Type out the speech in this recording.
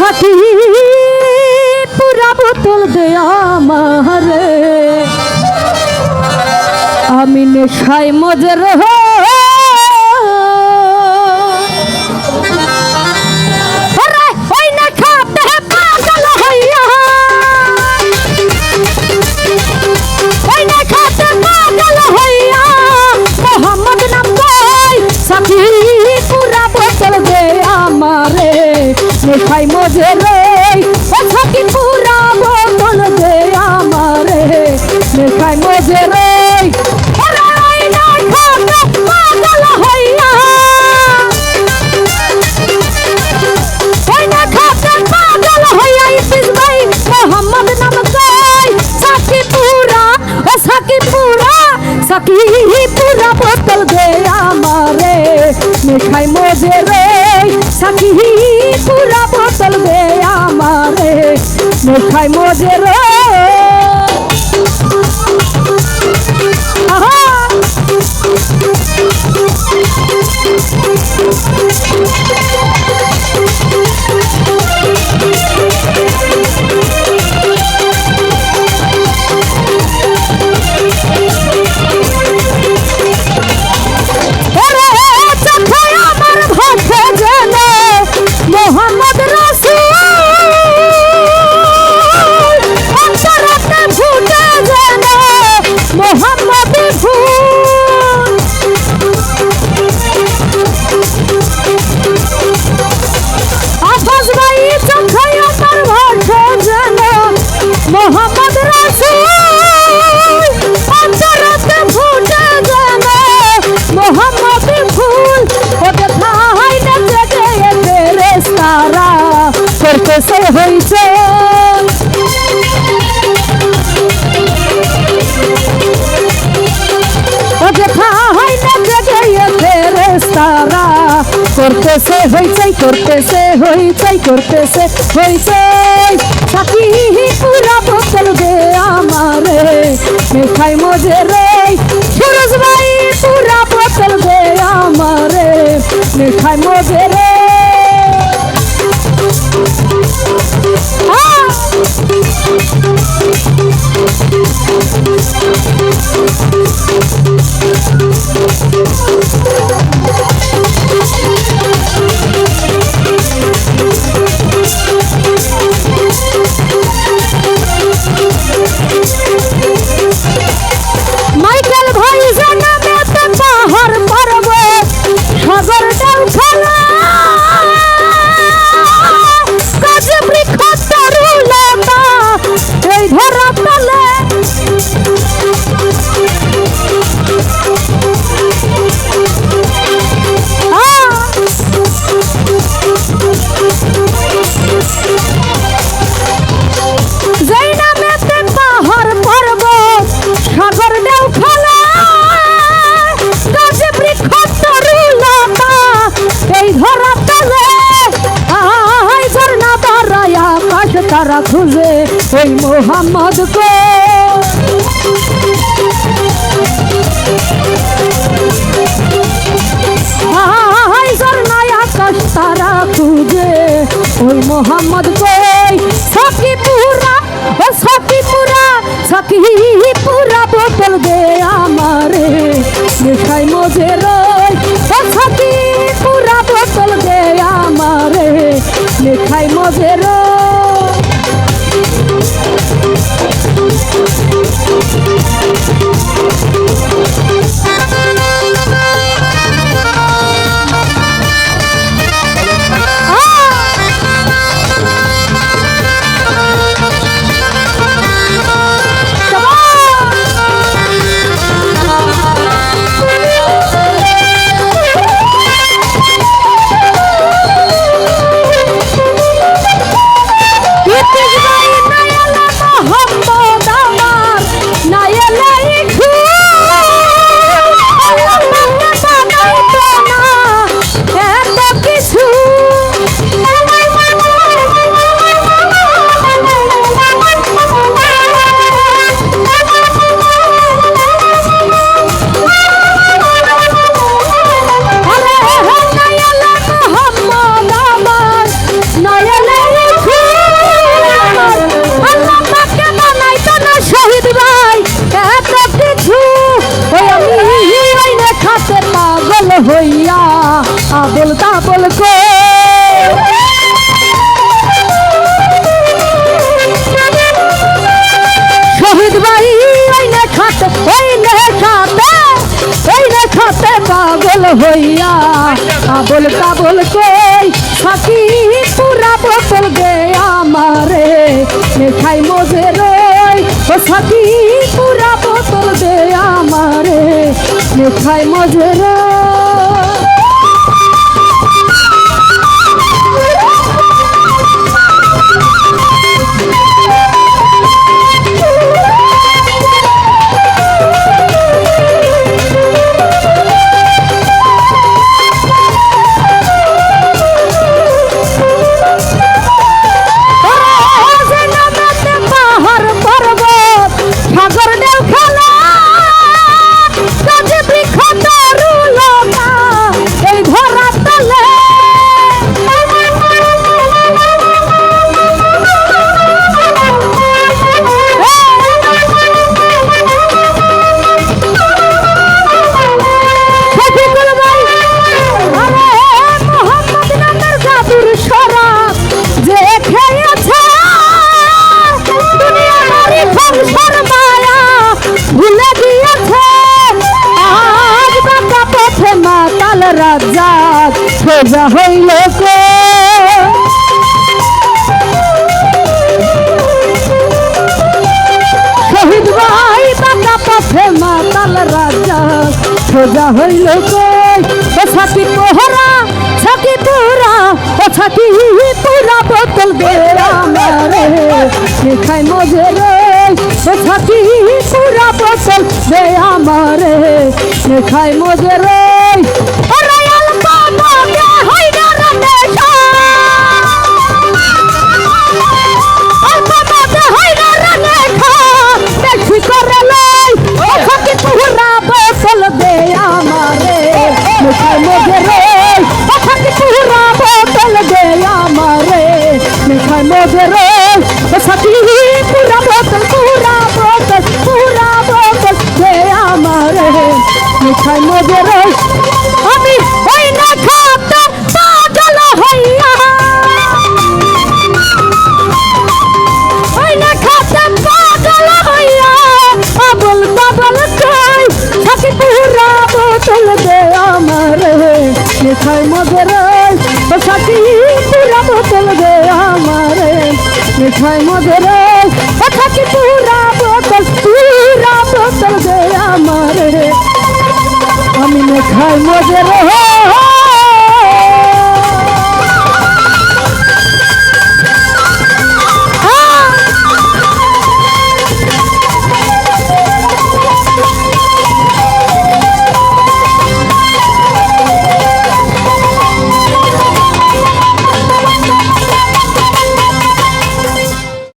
সাথী পুরা বোতল দে আমার। আমি নেশায় মজে রহ খাই মজের মোহাম্মদী ফুল ওটা থাই দেখলে যেয়েছে রে সারা করতেছে হইছে ওটা থাই দেখলে যেয়েছে রে সারা করতেছে হইছে করতেছে হইছে করতেছে হইছে সাকি পুরা বোতল দে আমারে, মিঠাই মজে রে খাই মজে রে Ah! খুঁজে ওই মোহাম্মদ কো। তারা খুঁজে ওই মোহাম্মদ কই সখী ও সখী পুরা পুরা বোতল দে আমারে। মিঠাই মজেরা হইয়া আবল কাবল কই? থাকি পুরা বোতল গে আমারে। মেখাই মজে রই, ও থাকি পুরা বোতল দে আমারে। মেখাই মজে রই। সোজা হইল শহীদ ভাই বাঁকা পথে মাতাল রাজা সোজা হইল সাকি পোহরা সাকি পুরা ও সাকি পুরা বোতল দে আমারে খাই মজে রে ও সাকি পুরা বোতল দে আমারে খাই মজে রে মুখের মধ্যে রে সাথী পুরা বোতল পুরা বোতল পুরা বোতল দে আমারে। মিঠাই মজরে ও সাথী পুরা বোতল? পুরা বোতল দে আমার। আমি মিঠাই মজরে